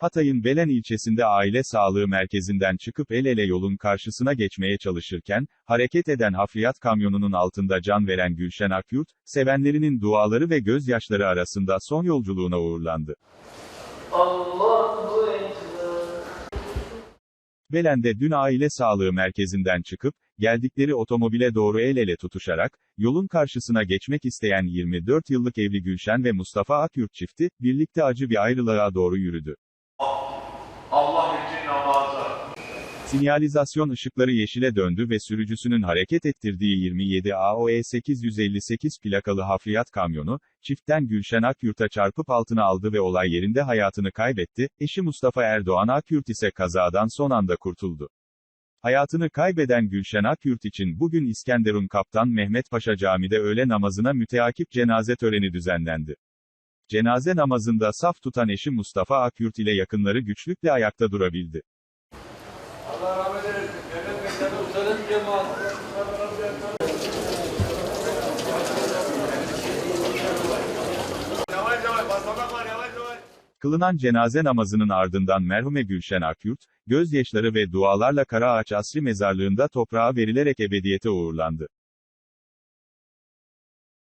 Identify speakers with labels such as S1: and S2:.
S1: Hatay'ın Belen ilçesinde aile sağlığı merkezinden çıkıp el ele yolun karşısına geçmeye çalışırken, hareket eden hafriyat kamyonunun altında can veren Gülşen Akyurt, sevenlerinin duaları ve gözyaşları arasında son yolculuğuna uğurlandı. Belen'de dün aile sağlığı merkezinden çıkıp, geldikleri otomobile doğru el ele tutuşarak, yolun karşısına geçmek isteyen 24 yıllık evli Gülşen ve Mustafa Akyurt çifti, birlikte acı bir ayrılığa doğru yürüdü. Sinyalizasyon ışıkları yeşile döndü ve sürücüsünün hareket ettirdiği 27 AOE 858 plakalı hafriyat kamyonu, çiftten Gülşen Akyurt'a çarpıp altına aldı ve olay yerinde hayatını kaybetti, eşi Mustafa Erdoğan Akyurt ise kazadan son anda kurtuldu. Hayatını kaybeden Gülşen Akyurt için bugün İskenderun Kaptan Mehmet Paşa Camii'de öğle namazına müteakip cenaze töreni düzenlendi. Cenaze namazında saf tutan eşi Mustafa Akyurt ile yakınları güçlükle ayakta durabildi.
S2: Yavaş.
S1: Kılınan cenaze namazının ardından merhume Gülşen Akyurt, gözyaşları ve dualarla Karaağaç Asri Mezarlığı'nda toprağa verilerek ebediyete uğurlandı.